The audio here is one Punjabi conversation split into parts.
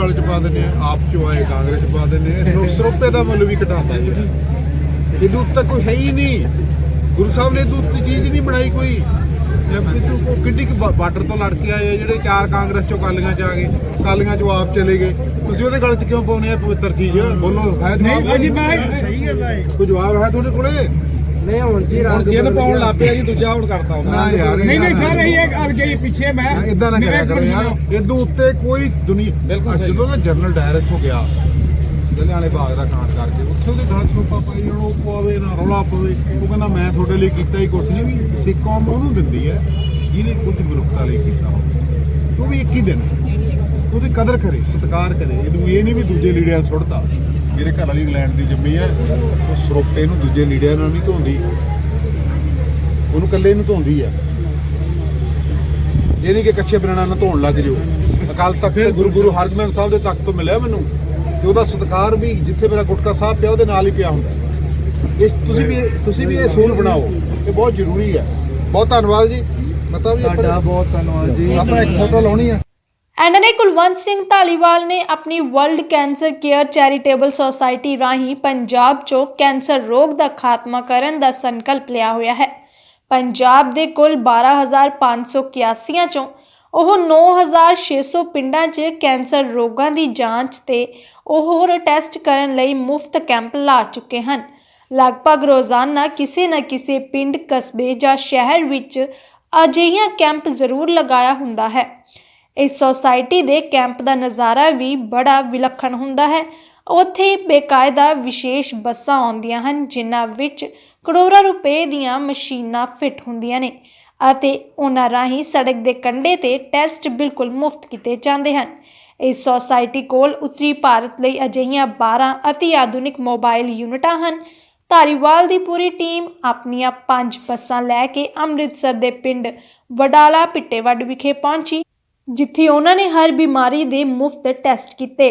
ਗਲ 'ਚ ਪਾ ਦਿੰਦੇ ਆ ਆਪ ਚ ਆਏ ਕਾਂਗਰਸ 'ਚ ਪਾ ਦਿੰਦੇ ਆ ਸਰੋ- ਸਰੋਪੇ ਦਾ ਮੁੱਲ ਵੀ ਘਟਾਉਂਦਾ ਜੀ ਇਹਦੇ ਉੱਤੇ ਕੋਈ ਹੈ ਹੀ ਨਹੀਂ। ਗੁਰੂ ਸਾਹਿਬ ਨੇ ਉੱਤੇ ਚੀਜ਼ ਨਹੀਂ ਬਣਾਈ ਕੋਈ। ਜੇ ਵੀ ਤੂੰ ਕਿੱਡੀ ਕੁ ਬਾਰਡਰ ਤੋਂ ਲੜ ਕੇ ਆਏ ਜਿਹੜੇ ਚਾਰ ਕਾਂਗਰਸ ਚੋਂ ਕਾਲੀਆਂ ਚ ਆ ਗਏ ਕਾਲੀਆਂ ਚੋਂ ਆਪ ਚਲੇ ਗਏ। ਤੁਸੀਂ ਉਹਦੇ ਗਲ 'ਚ ਕਿਉਂ ਪਾਉਨੇ ਆ ਪਵਿੱਤਰ ਚੀਜ਼? ਬੋਲੋ ਹੈ ਜਵਾਬ ਹਾਂਜੀ ਮੈਂ ਸਹੀ ਗੱਲ ਹੈ ਕੋਈ ਜਵਾਬ ਹੈ ਤੁਹਾਡੇ ਕੋਲੇ? ਨਹੀਂ ਹੁਣ ਜੀ ਰੰਗ ਜਿੱਦ ਬਦਲ ਪਾਉਣ ਗਿਆ। ਲੱਗ ਪਿਆ ਜੀ ਦੂਜਾ ਹੁਣ ਕਰਤਾ ਉਹਨੇ। ਨਾ ਯਾਰ ਨਹੀਂ ਨਹੀਂ ਸਰ ਇਹ ਗੱਲ ਗਈ ਪਿੱਛੇ ਮੈਂ ਇਦਾਂ ਨਾ ਕਰਿਆ ਕਰੋ ਯਾਰ। ਇਦੋਂ ਉੱਤੇ ਕੋਈ ਦੁਨੀਆ ਬਿਲਕੁਲ ਸਹੀ। ਜਦੋਂ ਨਾ ਜਨਰਲ ਡਾਇਰ ਇੱਥੋਂ ਗਿਆ ਜਲਿਆਂਵਾਲੇ ਬਾਗ ਦਾ ਕਾਂਡ ਕਰਕੇ ਉੱਥੇ ਉਹਦੇ ਗਲ ਛੋਪਾ ਪਾਈ ਜਾਣ ਉਹ ਪਵੇ ਨਾ ਰੌਲਾ ਪਵੇ। ਉਹ ਕਹਿੰਦਾ ਮੈਂ ਤੁਹਾਡੇ ਲਈ ਕੀਤਾ ਹੀ ਕੁਛ ਨਹੀਂ ਵੀ ਸਿੱਖ ਕੌਮ ਉਹਨੂੰ ਦਿੰਦੀ ਹੈ ਜਿਹਨੇ ਕੁਝ ਮਨੁੱਖਤਾ ਲਈ ਕੀਤਾ ਹੋਵੇ। ਉਹ ਵੀ ਇੱਕ ਹੀ ਦਿਨ ਉਹਦੀ ਕਦਰ ਕਰੇ ਸਤਿਕਾਰ ਕਰੇ। ਇਹਨੂੰ ਇਹ ਨਹੀਂ ਵੀ ਦੂਜੇ ਲੀੜਿਆਂ ਨੂੰ ਸੁੱਟਦਾ। ਮੇਰੇ ਘਰ ਵਾਲੀ ਇੰਗਲੈਂਡ ਦੀ ਜੰਮੀ ਹੈ ਉਹ ਸਰੋਪੇ ਨੂੰ ਦੂਜੇ ਲੀੜਿਆਂ ਨਾਲ ਨਹੀਂ ਧੋਂਦੀ। ਉਹਨੂੰ ਇਕੱਲੇ ਨੂੰ ਧੋਂਦੀ ਹੈ ਇਹ ਨਹੀਂ ਕਿ ਕੱਚੇ ਬਣਾਣਾ ਨਾ ਧੋਣ ਲੱਗ ਜਾਓ। ਅਕਾਲ ਤਖਤ ਤੇ ਗੁਰੂ ਗੁਰੂ ਹਰਗੋਬਿੰਦ ਸਾਹਿਬ ਦੇ ਤਖਤ ਤੋਂ ਮਿਲਿਆ ਮੈਨੂੰ ਤੇ ਉਹਦਾ ਸਤਿਕਾਰ ਵੀ ਜਿੱਥੇ ਮੇਰਾ ਗੁਟਕਾ ਸਾਹਿਬ ਪਿਆ ਉਹਦੇ ਨਾਲ ਹੀ ਪਿਆ ਹੁੰਦਾ। ਇਸ ਤੁਸੀਂ ਵੀ ਤੁਸੀਂ ਵੀ ਇਹ ਸੂਲ ਬਣਾਓ। ਇਹ ਬਹੁਤ ਜ਼ਰੂਰੀ ਹੈ ਬਹੁਤ ਧੰਨਵਾਦ ਜੀ। ਮਤਾ ਵੀ ਤੁਹਾਡਾ ਬਹੁਤ ਧੰਨਵਾਦ ਜੀ। ਆਪਾਂ ਇੱਕ ਫੋਟੋ ਲਾਉਣੀ ਆ। ਐਨਐਨਏ ਕੁਲਵੰਤ ਸਿੰਘ ਢਾਲੀਵਾਲ ਨੇ ਆਪਣੀ world cancer care charitable society ਰਾਹੀਂ ਪੰਜਾਬ 'ਚੋਂ ਕੈਂਸਰ ਰੋਗ ਦਾ ਖਾਤਮਾ ਕਰਨ ਦਾ ਸੰਕਲਪ ਲਿਆ ਹੋਇਆ ਹੈ। ਪੰਜਾਬ ਦੇ ਕੁੱਲ 12581 ਚੋਂ ਉਹ 9600 ਪਿੰਡਾਂ 'ਚ ਕੈਂਸਰ ਰੋਗਾਂ ਦੀ ਜਾਂਚ ਤੇ ਉਹ ਹੋਰ ਟੈਸਟ ਕਰਨ ਲਈ ਮੁਫਤ ਕੈਂਪ ਲਾ ਚੁੱਕੇ ਹਨ। ਲਗਭਗ ਰੋਜ਼ਾਨਾ ਕਿਸੇ ਨਾ ਕਿਸੇ ਪਿੰਡ, ਕਸਬੇ ਜਾਂ ਸ਼ਹਿਰ ਵਿੱਚ ਅਜਿਹੀਆਂ ਕੈਂਪ ਜ਼ਰੂਰ ਲਗਾਇਆ ਹੁੰਦਾ ਹੈ। ਇਸ ਸੋਸਾਇਟੀ ਦੇ ਕੈਂਪ ਦਾ ਨਜ਼ਾਰਾ ਵੀ ਬੜਾ ਵਿਲੱਖਣ ਹੁੰਦਾ ਹੈ। ਉੱਥੇ ਬੇਕਾਇਦਾ ਵਿਸ਼ੇਸ਼ ਬੱਸਾਂ ਆਉਂਦੀਆਂ ਹਨ, ਜਿਨ੍ਹਾਂ ਵਿੱਚ ਕਰੋੜਾਂ ਰੁਪਏ ਦੀਆਂ ਮਸ਼ੀਨਾਂ ਫਿੱਟ ਹੁੰਦੀਆਂ ਨੇ ਅਤੇ ਉਹਨਾਂ ਰਾਹੀਂ ਸੜਕ ਦੇ ਕੰਢੇ ਤੇ ਟੈਸਟ ਬਿਲਕੁਲ ਮੁਫਤ ਕੀਤੇ ਜਾਂਦੇ ਹਨ। ਇਸ ਸੋਸਾਇਟੀ ਕੋਲ ਉੱਤਰੀ ਭਾਰਤ ਲਈ ਅਜਿਹੀਆਂ 12 ਅਤੀ ਆਧੁਨਿਕ ਮੋਬਾਈਲ ਯੂਨਿਟਾਂ ਹਨ। ਧਾਰੀਵਾਲ ਦੀ ਪੂਰੀ ਟੀਮ ਆਪਣੀਆਂ ਪੰਜ ਬੱਸਾਂ ਲੈ ਕੇ ਅੰਮ੍ਰਿਤਸਰ ਦੇ ਪਿੰਡ ਵਡਾਲਾ ਪਿੱਟੇਵੱਡ ਵਿਖੇ ਪਹੁੰਚੀ। ਜਿੱਥੇ ਉਹਨਾਂ ਨੇ ਹਰ ਬਿਮਾਰੀ ਦੇ ਮੁਫਤ ਟੈਸਟ ਕੀਤੇ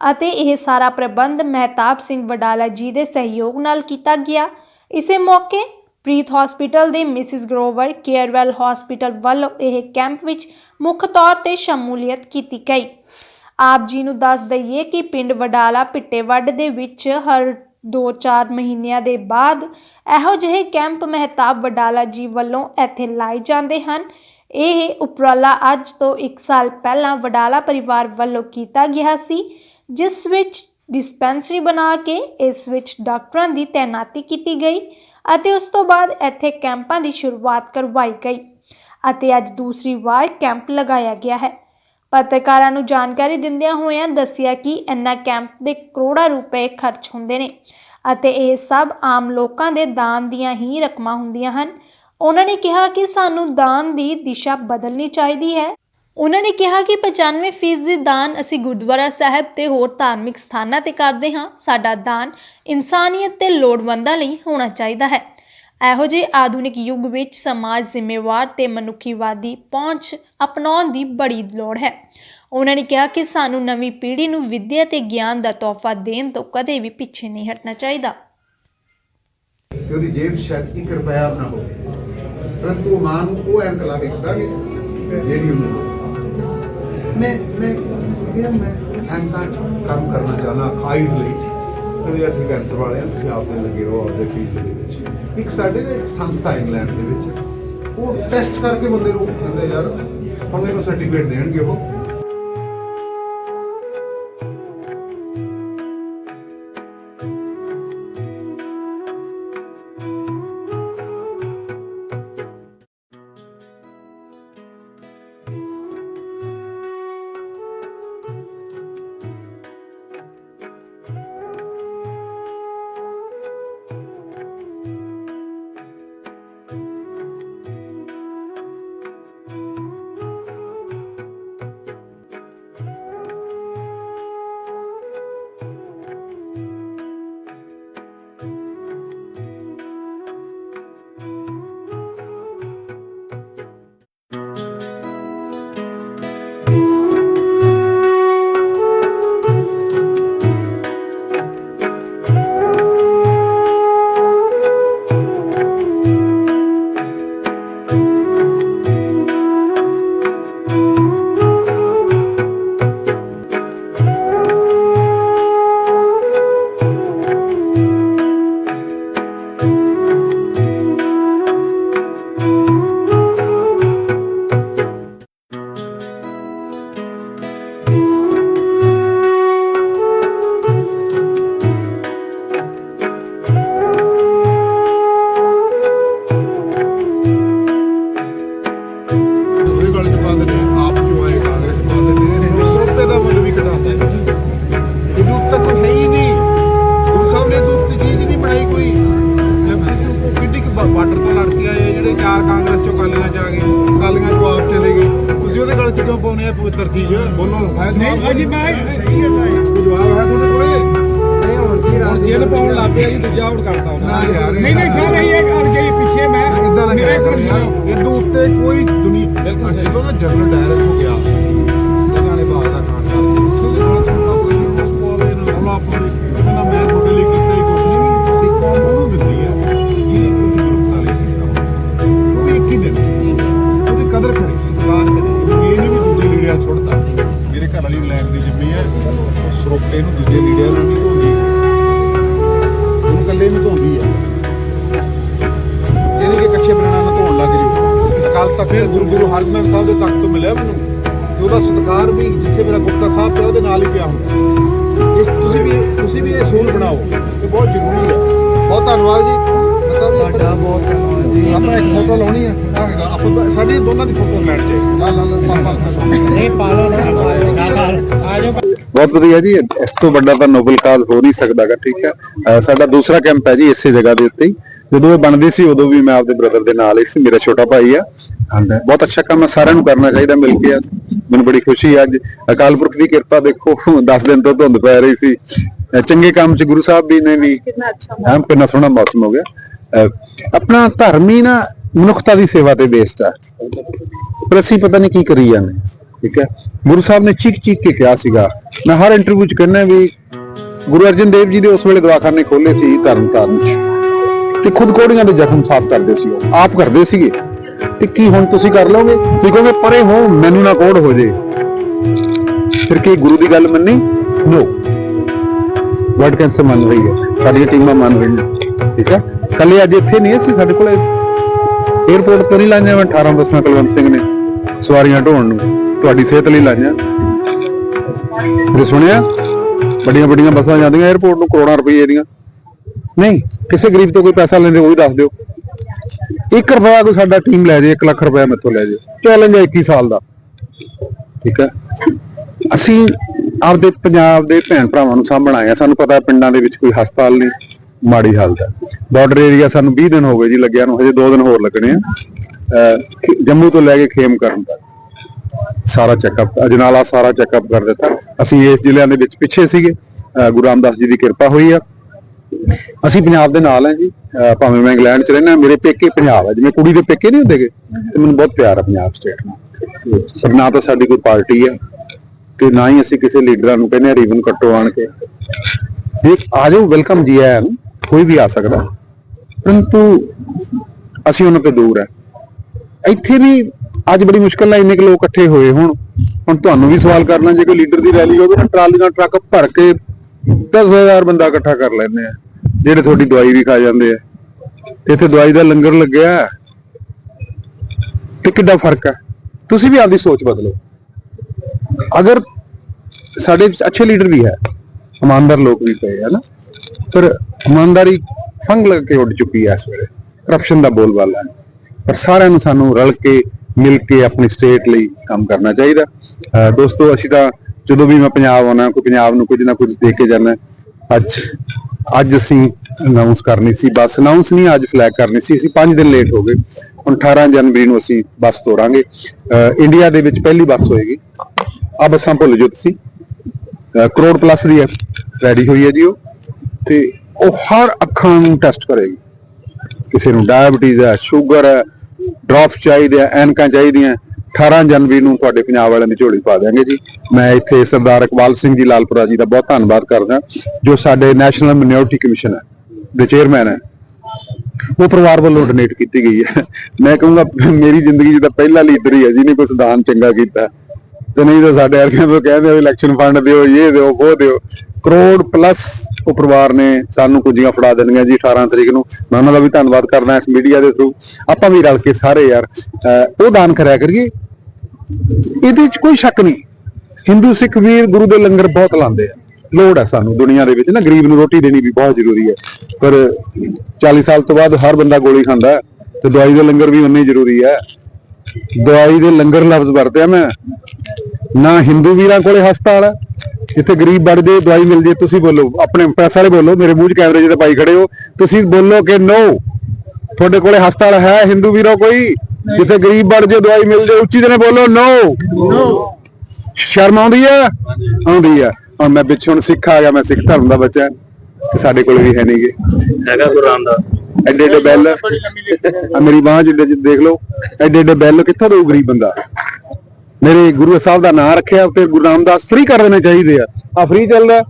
ਅਤੇ ਇਹ ਸਾਰਾ ਪ੍ਰਬੰਧ ਮਹਿਤਾਬ ਸਿੰਘ ਵਡਾਲਾ ਜੀ ਦੇ ਸਹਿਯੋਗ ਨਾਲ ਕੀਤਾ ਗਿਆ। ਇਸੇ ਮੌਕੇ ਪ੍ਰੀਤ ਹਸਪੀਟਲ ਦੇ ਮਿਸਿਸ ਗਰੋਵਰ ਕੇਅਰਵੈਲ ਹਸਪੀਟਲ ਵੱਲੋਂ ਇਹ ਕੈਂਪ ਵਿੱਚ ਮੁੱਖ ਤੌਰ ਤੇ ਸ਼ਮੂਲੀਅਤ ਕੀਤੀ ਗਈ। ਆਪ ਜੀ ਨੂੰ ਦੱਸ ਦਈਏ ਕਿ ਪਿੰਡ ਵਡਾਲਾ ਪਿੱਟੇਵੱਡ ਦੇ ਵਿੱਚ ਹਰ 2-4 ਮਹੀਨਿਆਂ ਦੇ ਬਾਅਦ ਇਹੋ ਜਿਹੇ ਕੈਂਪ ਮਹਿਤਾਬ ਵਡਾਲਾ ਜੀ ਵੱਲੋਂ ਇੱਥੇ ਲਾਏ ਜਾਂਦੇ ਹਨ। ਇਹ ਉਪਰਾਲਾ ਅੱਜ ਤੋਂ 1 ਸਾਲ ਪਹਿਲਾਂ ਵਡਾਲਾ ਪਰਿਵਾਰ ਵੱਲੋਂ ਕੀਤਾ ਗਿਆ ਸੀ, ਜਿਸ ਵਿੱਚ ਡਿਸਪੈਂਸਰੀ ਬਣਾ ਕੇ ਇਸ ਵਿੱਚ ਡਾਕਟਰਾਂ ਦੀ ਤਾਇਨਾਤੀ ਕੀਤੀ ਗਈ ਅਤੇ ਉਸ ਤੋਂ ਬਾਅਦ ਇੱਥੇ ਕੈਂਪਾਂ ਦੀ ਸ਼ੁਰੂਆਤ ਕਰਵਾਈ ਗਈ ਅਤੇ ਅੱਜ ਦੂਸਰੀ ਵਾਰ ਕੈਂਪ ਲਗਾਇਆ ਗਿਆ ਹੈ। ਪੱਤਰਕਾਰਾਂ ਨੂੰ ਜਾਣਕਾਰੀ ਦਿੰਦਿਆਂ ਹੋਇਆਂ ਦੱਸਿਆ ਕਿ ਇਨ੍ਹਾਂ ਕੈਂਪ ਦੇ ਕਰੋੜਾਂ ਰੁਪਏ ਖਰਚ ਹੁੰਦੇ ਨੇ ਅਤੇ ਇਹ ਸਭ ਆਮ ਲੋਕਾਂ ਦੇ ਦਾਨ ਦੀਆਂ ਹੀ ਰਕਮਾਂ ਹੁੰਦੀਆਂ ਹਨ। ਉਹਨਾਂ ਨੇ ਕਿਹਾ ਕਿ ਸਾਨੂੰ ਦਾਨ ਦੀ ਦਿਸ਼ਾ ਬਦਲਣੀ ਚਾਹੀਦੀ ਹੈ। ਉਹਨਾਂ ਨੇ ਕਿਹਾ ਕਿ 95% ਦੇ ਦਾਨ ਅਸੀਂ ਗੁਰਦੁਆਰਾ ਸਾਹਿਬ ਤੇ ਹੋਰ ਧਾਰਮਿਕ ਸਥਾਨਾਂ ਤੇ ਕਰਦੇ ਹਾਂ। ਸਾਡਾ ਦਾਨ ਇਨਸਾਨੀਅਤ ਤੇ ਲੋੜਵੰਦਾਂ ਲਈ ਹੋਣਾ ਚਾਹੀਦਾ ਹੈ। ਇਹੋ ਜਿਹੇ ਆਧੁਨਿਕ ਯੁੱਗ ਵਿੱਚ ਸਮਾਜ ਜ਼ਿੰਮੇਵਾਰ ਤੇ ਮਨੁੱਖੀਵਾਦੀ ਪਹੁੰਚ ਅਪਣਾਉਣ ਦੀ ਬੜੀ ਲੋੜ ਹੈ। ਉਹਨਾਂ ਨੇ ਕਿਹਾ ਕਿ ਸਾਨੂੰ ਨਵੀਂ ਪੀੜ੍ਹੀ ਨੂੰ ਵਿੱਦਿਆ ਤੇ ਗਿਆਨ ਦਾ ਤੋਹਫਾ ਦੇਣ ਤੋਂ ਕਦੇ ਵੀ ਪਿੱਛੇ ਨਹੀਂ ਹਟਣਾ ਚਾਹੀਦਾ। ਕਿ ਉਹਦੀ ਜੇਬ ਸ਼ਾਇਦ 1 ਰੁਪਿਆ ਨਾ ਹੋਵੇ। ਪਰੰਤੂ ਉਹ ਉਹ ਐਨਕ ਲਾ ਕੇ ਜਿਹੜੀ ਉਹਨੂੰ ਮੈਂ ਮੈਂ ਇਹ ਮੈਂ ਐਨਕਾਂ ਕੰਮ ਕਰਨਾ ਚਾਹਨਾ ਖਾਈਜ਼ ਲਈ। ਕਹਿੰਦੇ ਯਾਰ ਠੀਕ ਕੈਂਸਰ ਵਾਲੇ ਆ ਤੁਸੀਂ ਆਪਦੇ ਲੱਗੇ ਹੋ ਆਪਦੇ ਫੀਲਡ ਦੇ ਵਿੱਚ। ਇੱਕ ਸਾਡੇ ਨੇ ਇੱਕ ਸੰਸਥਾ ਇੰਗਲੈਂਡ ਦੇ ਵਿੱਚ, ਉਹ ਟੈਸਟ ਕਰਕੇ ਬੰਦੇ ਨੂੰ ਕਹਿੰਦੇ ਯਾਰ, ਹੁਣ ਇਹਨੂੰ ਸਰਟੀਫਿਕੇਟ ਦੇਣਗੇ ਉਹ। ਕਿਉਂ ਪਾਉਨੇ ਆ? ਪਵਿੱਤਰ ਚੀਜ਼ ਬੋਲੋ। ਹੈ ਨਹੀਂ ਅਜੀ ਮੈਂ ਜਵਾਬ ਹੈ ਤੁਹਾਡੇ ਕੋਲੇ? ਇਹ ਹੋਰ ਕੀ ਰਾਤ ਜੇਲ ਪਾਉਣ ਲੱਗ ਪਿਆ ਜੀ ਦੂਜਾ ਹੋਰ ਕਰਦਾ ਨਾ ਨਹੀਂ ਨਹੀਂ ਸਰ ਇਹ ਗੱਲ ਜਿਹੜੀ ਪਿੱਛੇ ਮੈਂ ਇਦਾਂ ਲੱਗਿਆ ਇਹ ਤੋਂ ਕੋਈ ਦੁਨੀਆ ਜਦੋਂ ਨਾ ਡਾਇਰੈਕਟ ਹੋ ਗਿਆ ਵਾਲੀ ਇੰਗਲੈਂਡ ਦੀ ਜਿੰਮੀ ਹੈ ਸਰੋਪੇ ਨੂੰ ਦੂਜੇ ਲੀਡਰ ਨੂੰ ਨਹੀਂ ਧੋਂਦੀ ਉਹਨੂੰ ਇਕੱਲੇ ਨੂੰ ਧੋਂਦੀ ਹੈ। ਇਹਨੇ ਕਿ ਕੱਛੇ ਬਣਾਉਣਾ ਨਾ ਧੋਣ ਲੱਗ ਜੂ ਅਕਾਲ ਤਖਤ ਫਿਰ ਗੁਰੂ ਗੁਰੂ ਹਰਗੋਬਿੰਦ ਸਾਹਿਬ ਦੇ ਤਖਤ ਤੋਂ ਮਿਲਿਆ ਮੈਨੂੰ। ਉਹਦਾ ਸਤਿਕਾਰ ਵੀ ਜਿੱਥੇ ਮੇਰਾ ਗੁਪਤਾ ਸਾਹਿਬ ਪਿਆ, ਉਹਦੇ ਨਾਲ ਹੀ ਪਿਆ ਹੁੰਦਾ। ਇਸ ਤੁਸੀਂ ਵੀ ਤੁਸੀਂ ਵੀ ਇਹ ਸੂਲ ਬਣਾਓ, ਇਹ ਬਹੁਤ ਜ਼ਰੂਰੀ ਹੈ। ਬਹੁਤ ਧੰਨਵਾਦ ਜੀ। ਪਤਾ ਤੁਹਾਡਾ ਬਹੁਤ ਧੰਨਵਾਦ। ਜੀ ਆਪਾਂ ਇੱਕ ਫੋਟੋ ਲਾਉਣੀ ਆ। ਆਹ ਹੈਗਾ, ਆਪਾਂ ਤਾਂ- ਸਾਡੀ ਦੋਨਾਂ ਦੀ ਫੋਟੋ ਲੈਣ ਤੇ ਲਾ ਲਾ ਲਾ ਪਾ ਪਾ ਨਹੀਂ ਪਾਲੋ ਨਾ ਆ ਜਾਓ ਬਹੁਤ ਵਧੀਆ ਜੀ। ਇਸ ਤੋਂ ਵੱਡਾ ਤਾਂ ਨੋਬਲ ਕਾਜ਼ ਹੋ ਨਹੀਂ ਸਕਦਾਗਾ ਠੀਕ ਹੈ ਸਾਡਾ ਦੂਸਰਾ ਕੈਂਪ ਹੈ ਜੀ ਇਸੇ ਜਗ੍ਹਾ ਦੇ ਉੱਤੇ ਜਦੋਂ ਇਹ ਬਣਦੀ ਸੀ ਉਦੋਂ ਵੀ ਮੈਂ ਆਪਦੇ ਬ੍ਰਦਰ ਦੇ ਨਾਲ ਹੀ ਸੀ ਮੇਰਾ ਛੋਟਾ ਭਾਈ ਆ। ਬਹੁਤ ਅੱਛਾ ਕੰਮ ਹੈ ਸਾਰਿਆਂ ਨੂੰ ਕਰਨਾ ਚਾਹੀਦਾ ਮਿਲ ਕੇ ਮੈਨੂੰ ਬੜੀ ਖੁਸ਼ੀ ਹੈ ਅੱਜ। ਅਕਾਲ ਪੁਰਖ ਦੀ ਕਿਰਪਾ ਦੇਖੋ 10 ਦਿਨ ਤੋਂ ਧੁੰਦ ਪੈ ਰਹੀ ਸੀ। ਚੰਗੇ ਕੰਮ 'ਚ ਗੁਰੂ ਸਾਹਿਬ ਵੀ ਨੇ ਵੀ ਹਾਂ ਕਿੰਨਾ ਸੋਹਣਾ ਮੌਸਮ ਹੋ ਗਿਆ। ਆਪਣਾ ਧਰਮ ਹੀ ਨਾ ਮਨੁੱਖਤਾ ਦੀ ਸੇਵਾ ਤੇ ਬੇਸਡ ਹੈ ਪਰ ਅਸੀਂ ਪਤਾ ਨਹੀਂ ਕੀ ਕਰੀ ਜਾਂਦੇ। ਠੀਕ ਹੈ? ਗੁਰੂ ਸਾਹਿਬ ਨੇ ਚੀਕ ਚੀਕ ਕੇ ਕਿਹਾ ਸੀਗਾ। ਮੈਂ ਹਰ ਇੰਟਰਵਿਊ 'ਚ ਕਹਿੰਦਾ ਵੀ ਗੁਰੂ ਅਰਜਨ ਦੇਵ ਜੀ ਦੇ ਉਸ ਵੇਲੇ ਦਵਾਖਾਨੇ ਖੋਲੇ ਸੀ ਧਰਮ ਧਰਮ ਤੇ ਖੁਦ ਕੋੜੀਆਂ ਦੇ ਜ਼ਖਮ ਸਾਫ਼ ਕਰਦੇ ਸੀ ਉਹ। ਆਪ ਕਰਦੇ ਸੀਗੇ। ਤੇ ਕੀ ਹੁਣ ਤੁਸੀਂ ਕਰ ਲਓਗੇ? ਤੁਸੀਂ ਕਹੋਗੇ, ਪਰੇ ਹੋ, ਮੈਨੂੰ ਨਾ ਕੋੜ ਹੋ ਜੇ। ਫਿਰ ਕੀ ਗੁਰੂ ਦੀ ਗੱਲ ਮੰਨੀ? ਨੋ ਬਲੱਡ ਕੈਂਸਰ ਮੰਨ ਰਹੀ ਹੈ। ਸਾਡੀਆਂ ਟੀਮਾਂ ਮੰਨ ਰਹੀਆਂ। ਠੀਕ ਹੈ? ਕੱਲੇ ਅੱਜ ਇੱਥੇ ਨਹੀਂ ਅਸੀਂ ਸਾਡੇ ਕੋਲੇ 에어ਪੋਰਟ ਤੋਂ ਨਹੀਂ ਲਾਈਆਂ ਮੈਂ 18 ਬੱਸਾਂ ਕੁਲਵੰਤ ਸਿੰਘ ਨੇ ਸਵਾਰੀਆਂ ਢੋਣ ਨੂੰ। ਤੁਹਾਡੀ ਸਿਹਤ ਲਈ ਲਾਈਆਂ। ਤੁਸੀਂ ਸੁਣਿਆ? ਵੱਡੀਆਂ ਵੱਡੀਆਂ ਬੱਸਾਂ ਜਾਂਦੀਆਂ 에어ਪੋਰਟ ਨੂੰ, ਕਰੋੜਾਂ ਰੁਪਏ ਦੀਆਂ ਨਹੀਂ, ਕਿਸੇ ਗਰੀਬ ਤੋਂ ਕੋਈ ਪੈਸਾ ਲੈਂਦੇ, ਉਹ ਵੀ ਦੱਸ ਦਿਓ। 1 ਰੁਪਿਆ ਕੋਈ ਸਾਡਾ ਟੀਮ ਲੈ ਜੇ 1 ਲੱਖ ਰੁਪਇਆ ਮੇਰੇ ਤੋਂ ਲੈ ਜੇ ਚੈਲੰਜ ਹੈ 21 ਸਾਲ ਦਾ। ਠੀਕ ਹੈ? ਅਸੀਂ ਆਪਦੇ ਪੰਜਾਬ ਦੇ ਭੈਣ ਭਰਾਵਾਂ ਨੂੰ ਸਾਂਭਣਾ ਹੈ। ਸਾਨੂੰ ਪਤਾ ਪਿੰਡਾਂ ਦੇ ਵਿੱਚ ਕੋਈ ਹਸਪਤਾਲ ਨਹੀਂ। ਮਾੜੀ ਹਾਲਤ ਹੈ। ਬਾਰਡਰ ਏਰੀਆ ਸਾਨੂੰ 20 ਦਿਨ ਹੋ ਗਏ ਜੀ ਲੱਗਿਆ ਨੂੰ, ਹਜੇ 2 ਦਿਨ ਹੋਰ ਲੱਗਣੇ ਆ। ਜੰਮੂ ਤੋਂ ਲੈ ਕੇ ਖੇਮ ਕਰਨ ਤੱਕ ਸਾਰਾ ਚੈੱਕਅਪ ਅਜਨਾਲਾ ਸਾਰਾ ਚੈੱਕਅਪ ਕਰ ਦਿੱਤਾ। ਅਸੀਂ ਇਸ ਜ਼ਿਲ੍ਹਿਆਂ ਦੇ ਵਿੱਚ ਪਿੱਛੇ ਸੀਗੇ। ਗੁਰੂ ਰਾਮਦਾਸ ਜੀ ਦੀ ਕਿਰਪਾ ਹੋਈ ਆ। ਅਸੀਂ ਪੰਜਾਬ ਦੇ ਨਾਲ ਹਾਂ ਜੀ। ਭਾਵੇਂ ਮੈਂ ਇੰਗਲੈਂਡ ਚ ਰਹਿਣਾ ਮੇਰੇ ਪੇਕੇ ਪੰਜਾਬ ਹੈ ਜਿਵੇਂ ਕੁੜੀ ਦੇ ਪੇਕੇ ਨਹੀਂ ਹੁੰਦੇਗੇ ਤੇ ਮੈਨੂੰ ਬਹੁਤ ਪਿਆਰ ਆ ਪੰਜਾਬ ਸਟੇਟ ਨਾਲ ਪਰ ਨਾ ਤਾਂ ਸਾਡੀ ਕੋਈ ਪਾਰਟੀ ਆ, ਤੇ ਨਾ ਹੀ ਅਸੀਂ ਕਿਸੇ ਲੀਡਰਾਂ ਨੂੰ ਕਹਿੰਦੇ ਰੀਬਨ ਕੱਟੋ ਆਣ ਕੇ। ਇਹ ਆ ਜਾਓ ਵੈਲਕਮ ਜੀ ਆਇਆਂ ਨੂੰ ਕੋਈ ਵੀ ਆ ਸਕਦਾ। ਪਰੰਤੂ ਅਸੀਂ ਉਹਨਾਂ ਤੋਂ ਦੂਰ ਹੈ। ਇੱਥੇ ਵੀ ਅੱਜ ਬੜੀ ਮੁਸ਼ਕਲ ਨਾਲ ਇੰਨੇ ਕੁ ਲੋਕ ਇਕੱਠੇ ਹੋਏ ਹੁਣ। ਹੁਣ ਤੁਹਾਨੂੰ ਵੀ ਸਵਾਲ ਕਰਨਾ, ਜੇ ਕੋਈ ਲੀਡਰ ਦੀ ਰੈਲੀ ਹੋਵੇ ਨਾ ਟਰਾਲੀਆਂ ਟਰੱਕ ਭਰ ਕੇ 10000 ਬੰਦਾ ਇਕੱਠਾ ਕਰ ਲੈਂਦੇ ਆ, ਜਿਹੜੇ ਤੁਹਾਡੀ ਦਵਾਈ ਵੀ ਖਾ ਜਾਂਦੇ ਆ। ਤੇ ਇੱਥੇ ਦਵਾਈ ਦਾ ਲੰਗਰ ਲੱਗਿਆ ਤੇ ਕਿੱਡਾ ਫ਼ਰਕ ਹੈ? ਤੁਸੀਂ ਵੀ ਆਪਦੀ ਸੋਚ ਬਦਲੋ। ਅਗਰ ਸਾਡੇ ਅੱਛੇ ਲੀਡਰ ਵੀ ਹੈ, ਇਮਾਨਦਾਰ ਲੋਕ ਵੀ ਪਏ ਹੈ ਨਾ ਪਰ ਇਮਾਨਦਾਰੀ ਫੰਗ ਲੱਗ ਕੇ ਉੱਡ ਚੁੱਕੀ ਹੈ ਇਸ ਵੇਲੇ। ਕਰਪਸ਼ਨ ਦਾ ਬੋਲਬਾਲਾ ਹੈ। ਪਰ ਸਾਰਿਆਂ ਨੂੰ ਸਾਨੂੰ ਰਲ ਕੇ, ਮਿਲ ਕੇ ਆਪਣੀ ਸਟੇਟ ਲਈ ਕੰਮ ਕਰਨਾ ਚਾਹੀਦਾ। ਦੋਸਤੋ, ਅਸੀਂ ਤਾਂ ਜਦੋਂ ਵੀ ਮੈਂ ਪੰਜਾਬ ਆਉਣਾ, ਕੋਈ ਪੰਜਾਬ ਨੂੰ ਕੁਝ ਨਾ ਕੁਝ ਦੇ ਕੇ ਜਾਣਾ, ਅੱਜ ਅੱਜ ਅਸੀਂ ਅਨਾਉਂਸ ਕਰਨੀ ਸੀ, ਬੱਸ ਅਨਾਉਂਸ ਨਹੀਂ, ਅੱਜ ਫਲੈਗ ਕਰਨੀ ਸੀ। ਅਸੀਂ 5 ਦਿਨ ਲੇਟ ਹੋ ਗਏ। ਹੁਣ 18 ਜਨਵਰੀ ਨੂੰ ਅਸੀਂ ਬੱਸ ਤੋਰਾਂਗੇ। ਇੰਡੀਆ ਦੇ ਵਿੱਚ ਪਹਿਲੀ ਬੱਸ ਹੋਏਗੀ। ਆ ਬੱਸਾਂ ਭੁੱਲ ਜਾਓ ਤੁਸੀਂ ਕਰੋੜ ਪਲੱਸ ਦੀ ਹੈ। ਰੈਡੀ ਹੋਈ ਹੈ ਜੀ ਉਹ। ਤੇ ਉਹ ਹਰ ਅੱਖਾਂ ਨੂੰ ਟੈਸਟ ਕਰੇਗੀ। ਕਿਸੇ ਨੂੰ ਡਾਇਬੀਟੀਜ਼ ਹੈ ਸ਼ੂਗਰ ਹੈ ਡ੍ਰੌਪ ਚਾਹੀਦੇ ਆ ਐਨਕਾਂ ਚਾਹੀਦੀਆਂ 18 ਜਨਵਰੀ ਨੂੰ ਤੁਹਾਡੇ ਪੰਜਾਬ ਵਾਲਿਆਂ ਦੀ ਝੋਲੀ ਪਾ ਦਿਆਂਗੇ ਜੀ। ਮੈਂ ਇੱਥੇ ਸਰਦਾਰ ਇਕਬਾਲ ਸਿੰਘ ਜੀ, ਲਾਲਪੁਰਾ ਜੀ ਦਾ ਬਹੁਤ ਧੰਨਵਾਦ ਕਰਦਾ, ਜੋ ਸਾਡੇ ਨੈਸ਼ਨਲ ਮਿਨੋਰਟੀ ਕਮਿਸ਼ਨ ਹੈ, ਦੇ ਚੇਅਰਮੈਨ ਹੈ। ਉਹ ਪਰਿਵਾਰ ਵੱਲੋਂ ਡੋਨੇਟ ਕੀਤੀ ਗਈ ਹੈ। ਮੈਂ ਕਹੂੰਗਾ, ਮੇਰੀ ਜ਼ਿੰਦਗੀ 'ਚ ਤਾਂ ਪਹਿਲਾ ਲੀਡਰ ਹੀ ਹੈ, ਜਿਹਨੇ ਕੋਈ ਦਾਨ ਚੰਗਾ ਕੀਤਾ। ਤੇ ਨਹੀਂ ਤਾਂ ਸਾਡੇ ਵਰਗਿਆਂ ਤੋਂ ਕਹਿੰਦੇ ਇਲੈਕਸ਼ਨ ਫੰਡ ਦਿਓ, ਇਹ ਦਿਓ, ਉਹ ਦਿਓ। ਕਰੋੜ ਪਲੱਸ ਉਹ ਪਰਿਵਾਰ ਨੇ ਸਾਨੂੰ ਕੁੰਜੀਆਂ ਫੜਾ ਦੇਣੀਆਂ ਜੀ 18 ਤਰੀਕ ਨੂੰ। ਮੈਂ ਉਹਨਾਂ ਦਾ ਵੀ ਧੰਨਵਾਦ ਕਰਦਾ ਇਸ ਮੀਡੀਆ ਦੇ ਥਰੂ ਆਪਾਂ ਵੀ ਰਲ ਕੇ ਸਾਰੇ ਯਾਰ ਉਹ ਦਾਨ ਕਰਿਆ ਕਰੀਏ। ਇਹਦੇ ਵਿੱਚ ਕੋਈ ਸ਼ੱਕ ਨਹੀਂ। ਹਿੰਦੂ ਸਿੱਖ ਵੀਰ ਗੁਰੂ ਦੇ ਲੰਗਰ ਬਹੁਤ ਲਾਉਂਦੇ ਆ। ਲੋੜ ਹੈ ਸਾਨੂੰ ਦੁਨੀਆ ਦੇ ਵਿੱਚ ਨਾ, ਗਰੀਬ ਨੂੰ ਰੋਟੀ ਦੇਣੀ ਵੀ ਬਹੁਤ ਜ਼ਰੂਰੀ ਹੈ ਪਰ 40 ਸਾਲ ਤੋਂ ਬਾਅਦ ਹਰ ਬੰਦਾ ਗੋਲੀ ਖਾਂਦਾ ਤੇ ਦਵਾਈ ਦੇ ਲੰਗਰ ਵੀ ਉਨੇ ਜ਼ਰੂਰੀ ਹੈ ਦਵਾਈ ਦੇ ਲੰਗਰ ਲਫ਼ਜ਼ ਵਰਤਿਆ ਮੈਂ। ਨਾ ਹਿੰਦੂ ਵੀਰਾਂ ਕੋਲੇ ਹਸਪਤਾਲ ਹੈ ਜਿੱਥੇ ਗਰੀਬ ਵੜ ਜੇ ਦਵਾਈ ਮਿਲ ਜੇ ਤੁਸੀਂ ਬੋਲੋ ਆਪਣੇ ਪੈਸੇ ਵਾਲੇ ਬੋਲੋ ਮੇਰੇ ਮੂੰਹ 'ਚ ਕੈਮਰੇ ਜਿਹਦੇ ਪਾਈ ਖੜੇ ਹੋ। ਤੁਸੀਂ ਬੋਲੋ ਕਿ ਨੋ ਤੁਹਾਡੇ ਕੋਲੇ ਹਸਪਤਾਲ ਹੈ ਹਿੰਦੂ ਵੀਰੋ ਕੋਈ? ਜਿੱਥੇ ਗਰੀਬ ਵੜ ਜੇ ਦਵਾਈ ਮਿਲ ਜੇ ਉੱਚੀ ਜਨੇ ਬੋਲੋ ਨੋ ਸ਼ਰਮ ਆਉਂਦੀ ਆ? ਆਉਂਦੀ ਆ। ਹੁਣ ਮੈਂ ਪਿੱਛੇ ਹੁਣ ਸਿੱਖ ਆ ਗਿਆ ਮੈਂ ਸਿੱਖ ਧਰਮ ਦਾ ਬੱਚਾ। ਤੇ ਸਾਡੇ ਕੋਲ ਵੀ ਹੈ ਨਹੀਂਗੇ ਹੈਗਾ ਗੁਰੂ ਰਾਮਦਾਸ ਐਡੇ ਐਡੇ ਬੈਲ। ਆ ਮੇਰੀ ਬਾਹ ਜਿੱਡੇ ਦੇਖ ਲਓ। ਐਡੇ ਐਡੇ ਬੈਲ ਕਿੱਥੋਂ ਦਊ ਗਰੀਬ ਬੰਦਾ? ਮੇਰੇ ਗੁਰੂ ਸਾਹਿਬ ਦਾ ਨਾਮ ਰੱਖਿਆ ਤੇ ਗੁਰੂ ਰਾਮਦਾਸ ਫ੍ਰੀ ਕਰ ਦੇਣੇ ਚਾਹੀਦੇ ਆ। ਆ ਫ੍ਰੀ ਚੱਲਦਾ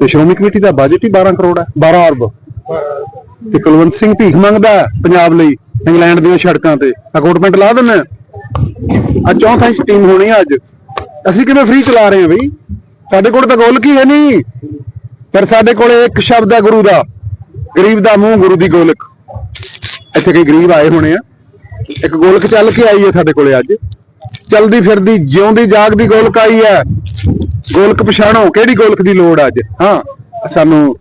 ਤੇ ਸ਼੍ਰੋਮਣੀ ਕਮੇਟੀ ਦਾ ਬਜਟ ਹੀ 12 ਕਰੋੜ ਹੈ 12 ਅਰਬ। ਤੇ ਕੁਲਵੰਤ ਸਿੰਘ ਭੀਖ ਮੰਗਦਾ ਪੰਜਾਬ ਲਈ, ਇੰਗਲੈਂਡ ਦੀਆਂ ਸੜਕਾਂ ਤੇ। ਅਕੋਟਮੈਂਟ ਲਾ ਦਿੰਦੇ ਆ ਚੌਥਾ ਚ ਟੀਮ ਹੋਣੀ ਆ ਅੱਜ। ਅਸੀਂ ਕਿਵੇਂ ਫ੍ਰੀ ਚਲਾ ਰਹੇ ਹਾਂ ਬਈ? ਸਾਡੇ ਕੋਲ ਤਾਂ ਗੋਲ ਕੀ ਹੈ ਨਹੀਂ। ਪਰ ਸਾਡੇ ਕੋਲ ਇੱਕ ਸ਼ਬਦ ਹੈ ਗੁਰੂ ਦਾ। ਗਰੀਬ ਦਾ ਮੂੰਹ, ਗੁਰੂ ਦੀ ਗੋਲਕ। ਇੱਥੇ ਕਈ ਗਰੀਬ ਆਏ ਹੋਣੇ ਆ। ਇੱਕ ਗੋਲਕ ਚੱਲ ਕੇ ਆਈ ਹੈ ਸਾਡੇ ਕੋਲੇ ਅੱਜ। ਚਲਦੀ ਫਿਰਦੀ, ਜਿਉਂਦੀ ਜਾਗਦੀ ਗੋਲਕ ਆਈ ਹੈ। ਗੋਲਕ ਪਛਾਣੋ, ਕਿਹੜੀ ਗੋਲਕ ਦੀ ਲੋੜ ਅੱਜ? ਹਾਂ, ਸਾਨੂੰ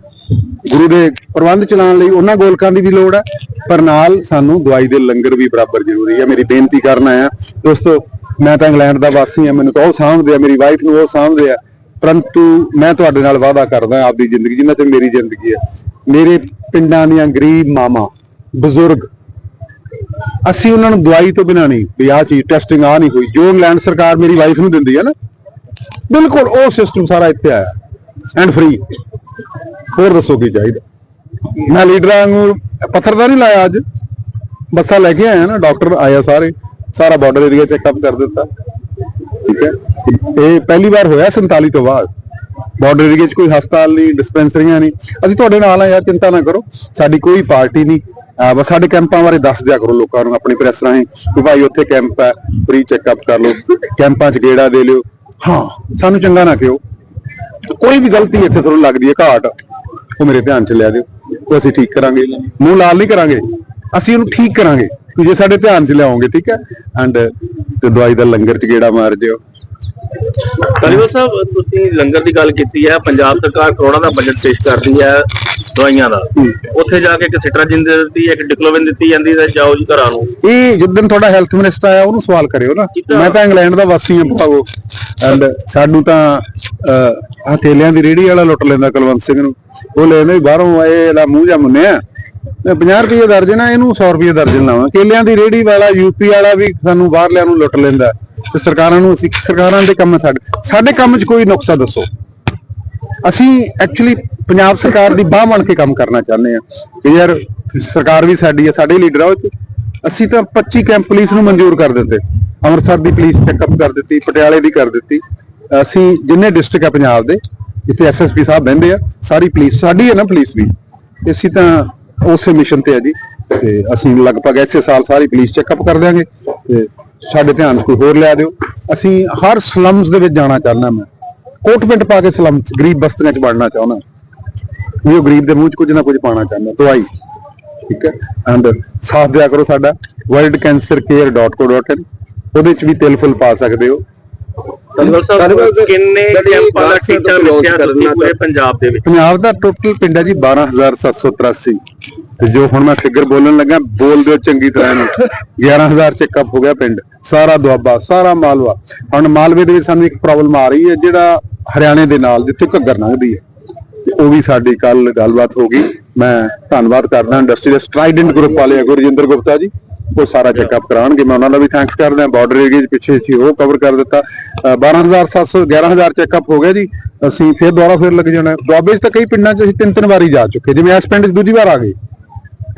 ਗੁਰੂ ਦੇ ਪ੍ਰਬੰਧ ਚਲਾਉਣ ਲਈ ਉਹਨਾਂ ਗੋਲਕਾਂ ਦੀ ਵੀ ਲੋੜ ਹੈ ਪਰ ਨਾਲ ਸਾਨੂੰ ਦਵਾਈ ਦੇ ਲੰਗਰ ਵੀ ਬਰਾਬਰ ਜ਼ਰੂਰੀ ਹੈ ਮੇਰੀ ਬੇਨਤੀ ਕਰਨਾ ਆ ਦੋਸਤੋ, ਮੈਂ ਤਾਂ ਇੰਗਲੈਂਡ ਦਾ ਵਾਸੀ ਹਾਂ ਮੈਨੂੰ ਤਾਂ ਉਹ ਸਾਂਭਦੇ ਆ, ਮੇਰੀ ਵਾਈਫ ਨੂੰ ਉਹ ਸਾਂਭਦੇ ਆ। ਪਰੰਤੂ ਮੈਂ ਤੁਹਾਡੇ ਨਾਲ ਵਾਅਦਾ ਕਰਦਾ ਆਪਦੀ ਜ਼ਿੰਦਗੀ, ਜਿੰਨਾ ਚਿਰ ਮੇਰੀ ਜ਼ਿੰਦਗੀ ਹੈ। ਮੇਰੇ ਪਿੰਡਾਂ ਦੀਆਂ ਗਰੀਬ ਮਾਮਾ ਬਜ਼ੁਰਗ ਅਸੀਂ ਉਹਨਾਂ ਨੂੰ ਦਵਾਈ ਤੋਂ ਬਿਨਾਂ ਨਹੀਂ ਵੀ ਆਹ ਚੀਜ਼ ਟੈਸਟਿੰਗ ਆ ਨਹੀਂ ਹੋਈ। ਜੋ ਇੰਗਲੈਂਡ ਸਰਕਾਰ ਮੇਰੀ ਵਾਈਫ ਨੂੰ ਦਿੰਦੀ ਹੈ ਨਾ, ਬਿਲਕੁਲ ਉਹ ਸਿਸਟਮ ਸਾਰਾ ਇੱਥੇ ਆਇਆ। ਐਂਡ ਫ੍ਰੀ ਹੋਰ ਦੱਸੋ ਕੀ ਚਾਹੀਦਾ? ਮੈਂ ਲੀਡਰਾਂ ਨੂੰ ਪੱਥਰ ਦਾ ਨਹੀਂ ਲਾਇਆ ਅੱਜ। ਬੱਸਾਂ ਲੈ ਕੇ ਆਇਆ ਨਾ ਡਾਕਟਰ ਆਇਆ ਸਾਰੇ। ਸਾਰਾ ਬਾਰਡਰ ਏਰੀਆ ਚੈੱਕਅਪ ਕਰ ਦਿੱਤਾ। ਠੀਕ ਹੈ? ਇਹ ਪਹਿਲੀ ਵਾਰ ਹੋਇਆ 47 ਤੋਂ ਬਾਅਦ। ਬਾਰਡਰ ਏਰੀਆ 'ਚ ਕੋਈ ਹਸਪਤਾਲ ਨਹੀਂ ਡਿਸਪੈਂਸਰੀਆਂ ਨਹੀਂ। ਅਸੀਂ ਤੁਹਾਡੇ ਨਾਲ ਆ ਯਾਰ, ਚਿੰਤਾ ਨਾ ਕਰੋ। ਸਾਡੀ ਕੋਈ ਪਾਰਟੀ ਨਹੀਂ। ਬਸ ਸਾਡੇ ਕੈਂਪਾਂ ਬਾਰੇ ਦੱਸ ਦਿਆ ਕਰੋ ਲੋਕਾਂ ਨੂੰ ਆਪਣੀ ਪ੍ਰੈਸ ਰਾਹੀਂ ਕਿ ਭਾਈ ਉੱਥੇ ਕੈਂਪ ਹੈ ਫ੍ਰੀ ਚੈੱਕਅਪ ਕਰ ਲਓ, ਕੈਂਪਾਂ 'ਚ ਗੇੜਾ ਦੇ ਲਿਓ। ਹਾਂ, ਸਾਨੂੰ ਚੰਗਾ ਨਾ ਕਿਹੋ। ਕੋਈ ਵੀ ਗਲਤੀ ਇੱਥੇ ਤੁਹਾਨੂੰ ਲੱਗਦੀ ਹੈ, ਘਾਟ, ਉਹ ਮੇਰੇ ਧਿਆਨ ਚ ਲਿਆ ਦਿਓ। ਉਹ ਅਸੀਂ ਠੀਕ ਕਰਾਂਗੇ, ਮੂੰਹ ਲਾਲ ਨਹੀਂ ਕਰਾਂਗੇ। ਅਸੀਂ ਇਹਨੂੰ ਠੀਕ ਕਰਾਂਗੇ। ਤੁਸੀਂ ਜੇ ਸਾਡੇ ਧਿਆਨ ਚ ਲਿਆਓਗੇ, ਠੀਕ ਹੈ? ਐਂਡ ਤੇ ਦਵਾਈ ਦਾ ਲੰਗਰ ਚ ਗੇੜਾ ਮਾਰ ਦਿਓ। ਤਾਲੀਬਾ ਸਾਹਿਬ, ਤੁਸੀਂ ਲੰਗਰ ਦੀ ਗੱਲ ਕੀਤੀ ਹੈ, ਪੰਜਾਬ ਸਰਕਾਰ ਕਰੋੜਾਂ ਦਾ ਬਜਟ ਪੇਸ਼ ਕਰਦੀ ਹੈ। ਦਵਾਈਆਂ ਦਾ। ਉੱਥੇ ਜਾ ਕੇ ਇੱਕ ਸਿਟਰਾਜਿਨ ਦੇ ਦਿੱਤੀ ਇੱਕ ਡਿਕਲੋਵਿਨ ਦਿੱਤੀ ਜਾਂਦੀ ਹੈ ਜਾਓ ਜੀ ਘਰਾਂ ਨੂੰ ਇਹ ਜਿੱਦਨ ਤੁਹਾਡਾ ਹੈਲਥ ਮਿਨਿਸਟਰ ਆਇਆ ਉਹਨੂੰ ਸਵਾਲ ਕਰਿਓ ਨਾ। ਮੈਂ ਤਾਂ ਇੰਗਲੈਂਡ ਦਾ ਵਾਸੀ ਹਾਂ ਭਾਗੋ ਐਂਡ ਸਾਨੂੰ ਤਾਂ ਆ ਕੇਲਿਆਂ ਦੀ ਰੇੜੀ ਵਾਲਾ ਲੁੱਟ ਲੈਂਦਾ ਕੁਲਵੰਤ ਸਿੰਘ ਨੂੰ। ਉਹ ਲੈਂਦਾ ਬਾਹਰੋਂ ਆਏ ਇਹਦਾ ਮੂੰਹ ਜਾਂ ਮੁੰਨਿਆ। 50 ਰੁਪਏ ਦਰਜਨ ਆ ਇਹਨੂੰ 100 ਰੁਪਏ ਦਰਜਨ ਲਾਵਾਂ ਕੇਲਿਆਂ ਦੀ ਰੇੜੀ ਵਾਲਾ ਯੂਪੀ ਵਾਲਾ ਵੀ ਸਾਨੂੰ ਬਾਹਰਲਿਆਂ ਨੂੰ ਲੁੱਟ ਲੈਂਦਾ। ਤੇ ਸਰਕਾਰਾਂ ਨੂੰ ਅਸੀਂ ਸਰਕਾਰਾਂ ਦੇ ਕੰਮ ਸਾਡੇ ਸਾਡੇ ਕੰਮ 'ਚ ਕੋਈ ਨੁਕਸਾ ਦੱਸੋ। ਅਸੀਂ ਐਕਚੁਅਲੀ ਪੰਜਾਬ ਸਰਕਾਰ ਦੀ ਬਾਹ ਬਣ ਕੇ ਕੰਮ ਕਰਨਾ ਚਾਹੁੰਦੇ ਆ। ਕਿ ਯਾਰ, ਸਰਕਾਰ ਵੀ ਸਾਡੀ ਹੈ ਸਾਡੇ ਲੀਡਰ ਆ ਉਹ 'ਚ। ਅਸੀਂ ਤਾਂ 25 ਕੈਂਪ ਪੁਲਿਸ ਨੂੰ ਮਨਜ਼ੂਰ ਕਰ ਦਿੱਤੇ। ਅੰਮ੍ਰਿਤਸਰ ਦੀ ਪੁਲਿਸ ਚੈੱਕਅਪ ਕਰ ਦਿੱਤੀ, ਪਟਿਆਲੇ ਦੀ ਕਰ ਦਿੱਤੀ। ਅਸੀਂ ਜਿੰਨੇ ਡਿਸਟ੍ਰਿਕਟ ਆ ਪੰਜਾਬ ਦੇ, ਜਿੱਥੇ ਐਸਐਸਪੀ ਸਾਹਿਬ ਬਹਿੰਦੇ ਆ, ਸਾਰੀ ਪੁਲਿਸ, ਸਾਡੀ ਹੈ ਨਾ ਪੁਲਿਸ ਵੀ। ਅਸੀਂ ਤਾਂ ਉਸੇ ਮਿਸ਼ਨ ਤੇ ਆ ਜੀ। ਤੇ ਅਸੀਂ ਲਗਭਗ ਐਸੇ ਸਾਲ ਸਾਰੀ ਪੁਲਿਸ ਚੈੱਕਅਪ ਕਰ ਦਿਆਂਗੇ। ਤੇ ਸਾਡੇ ਧਿਆਨ 'ਚ ਕੋਈ ਹੋਰ ਲਿਆ ਦਿਓ। ਅਸੀਂ ਹਰ ਸਲਮਸ ਦੇ ਵਿੱਚ ਜਾਣਾ ਚਾਹੁੰਦਾ ਮੈਂ। ਕੋਟ ਪਿੰਡ ਪਾ ਕੇ ਸਲਮ ਚ ਗਰੀਬ ਬਸਤੀਆਂ ਚ ਵੜਨਾ ਚਾਹੁੰਦਾ। ਵੀ ਉਹ ਗਰੀਬ ਦੇ ਮੂੰਹ ਚ ਕੁਝ ਨਾ ਕੁਝ ਪਾਣਾ ਚਾਹੁੰਦਾ ਦਵਾਈ ਠੀਕ ਹੈ? ਐਂਡ ਸਾਥ ਦਿਆ ਕਰੋ ਸਾਡਾ worldcancercare.co.in ਉਹਦੇ ਚ ਵੀ ਤਿਲ ਫੁੱਲ ਪਾ ਸਕਦੇ ਹੋ। ਸਾਹਿਬ ਕਿੰਨੇ ਕੈਂਪਾਂ ਦਾ ਟੀਚਾ ਮਿਲਿਆ ਤੁਸੀਂ ਪੂਰੇ ਪੰਜਾਬ ਦੇ ਵਿੱਚ? ਪੰਜਾਬ ਦਾ ਟੋਟਲ ਪਿੰਡ ਹੈ ਜੀ 12783 ਤੇ ਜੋ ਹੁਣ ਮੈਂ ਫਿਗਰ ਬੋਲਣ ਲੱਗਾ ਬੋਲ ਦਿਓ ਚੰਗੀ ਤਰ੍ਹਾਂ ਇਹਨੂੰ। 11000 ਚੈੱਕਅਪ ਹੋ ਗਿਆ ਪਿੰਡ। ਸਾਰਾ ਦੁਆਬਾ ਸਾਰਾ ਮਾਲਵਾ। ਹੁਣ ਮਾਲਵੇ ਦੇ ਵਿੱਚ ਸਾਨੂੰ ਇੱਕ ਪ੍ਰੋਬਲਮ ਆ ਰਹੀ ਹੈ ਜਿਹੜਾ ਹਰਿਆਣੇ ਦੇ ਨਾਲ ਜਿੱਥੇ ਘੱਗਰ ਲੰਘਦੀ ਹੈ। ਤੇ ਉਹ ਵੀ ਸਾਡੀ ਕੱਲ ਗੱਲਬਾਤ ਹੋ ਗਈ। ਮੈਂ ਧੰਨਵਾਦ ਕਰਦਾ ਇੰਡਸਟਰੀ ਦੇ ਸਟਰਾਈਡੈਂਟ ਗਰੁੱਪ ਵਾਲੇ ਆ ਗੁਰਜਿੰਦਰ ਗੁਪਤਾ ਜੀ। ਉਹ ਸਾਰਾ ਚੈੱਕਅਪ ਕਰਾਉਣਗੇ। ਮੈਂ ਉਹਨਾਂ ਦਾ ਵੀ ਥੈਂਕਸ ਕਰਦਾ। ਬਾਰਡਰ ਏਰੀਆ ਦੇ ਪਿੱਛੇ ਸੀ ਉਹ ਕਵਰ ਕਰ ਦਿੱਤਾ। ਅ, 12700 11000 ਚੈੱਕਅਪ ਹੋ ਗਿਆ ਜੀ। ਅਸੀਂ ਫਿਰ ਦੁਬਾਰਾ ਫਿਰ ਲੱਗ ਜਾਣਾ। ਦੁਆਬੇ 'ਚ ਤਾਂ ਕਈ ਪਿੰਡਾਂ 'ਚ ਅਸੀਂ ਤਿੰਨ ਤਿੰਨ ਵਾਰੀ ਜਾ ਚੁੱਕੇ। ਜਿਵੇਂ ਇਸ ਪਿੰਡ 'ਚ ਦੂਜੀ ਵਾਰ ਆ ਗਏ।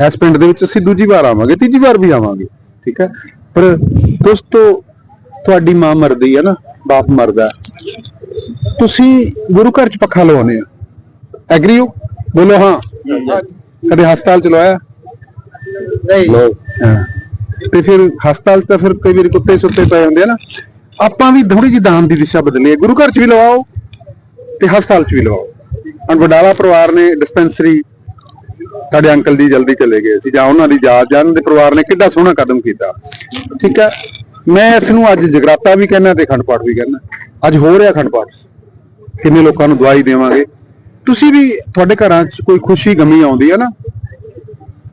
ਇਸ ਪਿੰਡ ਦੇ ਵਿੱਚ ਅਸੀਂ ਦੂਜੀ ਵਾਰ ਆਵਾਂਗੇ ਤੀਜੀ ਵਾਰ ਵੀ ਆਵਾਂਗੇ। ਠੀਕ ਹੈ? ਪਰ ਦੋਸਤੋ ਤੁਹਾਡੀ ਮਾਂ ਮਰਦੀ ਹੈ ਨਾ ਬਾਪ ਮਰਦਾ। ਤੁਸੀਂ ਗੁਰੂ ਘਰ 'ਚ ਪੱਖਾ ਲਵਾਉਨੇ ਆ ਐਗਰੀ ਹੋ? ਬੋਲੋ ਹਾਂ। ਕਦੇ ਹਸਪਤਾਲ ਚ ਲਵਾਇਆ? ਨਹੀਂ। ਲੋ ਤੇ ਫਿਰ ਹਸਪਤਾਲ 'ਚ ਤਾਂ ਫਿਰ ਕਈ ਵਾਰੀ ਕੁੱਤੇ ਸੁੱਤੇ ਪਏ ਹੁੰਦੇ ਆ ਨਾ। ਆਪਾਂ ਵੀ ਥੋੜੀ ਜਿਹੀ ਦਾਨ ਦੀ ਦਿਸ਼ਾ ਬਦਲੀਏ ਗੁਰੂ ਘਰ 'ਚ ਵੀ ਲਵਾਓ ਤੇ ਹਸਪਤਾਲ 'ਚ ਵੀ ਲਵਾਓ। ਹੁਣ ਵਡਾਲਾ ਪਰਿਵਾਰ ਨੇ ਡਿਸਪੈਂਸਰੀ ਸਾਡੇ ਅੰਕਲ ਜੀ ਜਲਦੀ ਚਲੇ ਗਏ ਸੀ ਜਾਂ ਉਹਨਾਂ ਦੀ ਯਾਦ ਜਾਂ ਉਹਨਾਂ ਦੇ ਪਰਿਵਾਰ ਨੇ ਕਿੱਡਾ ਸੋਹਣਾ ਕਦਮ ਕੀਤਾ। ਠੀਕ ਹੈ? ਮੈਂ ਇਸ ਨੂੰ ਅੱਜ ਜਗਰਾਤਾ ਵੀ ਕਹਿੰਦਾ ਤੇ ਅਖੰਡ ਪਾਠ ਵੀ ਕਹਿੰਦਾ। ਅੱਜ ਹੋ ਰਿਹਾ ਅਖੰਡ ਪਾਠ। ਕਿੰਨੇ ਲੋਕਾਂ ਨੂੰ ਦਵਾਈ ਦੇਵਾਂਗੇ। ਤੁਸੀਂ ਵੀ ਤੁਹਾਡੇ ਘਰਾਂ 'ਚ ਕੋਈ ਖੁਸ਼ੀ, ਗਮੀ ਆਉਂਦੀ ਹੈ ਨਾ?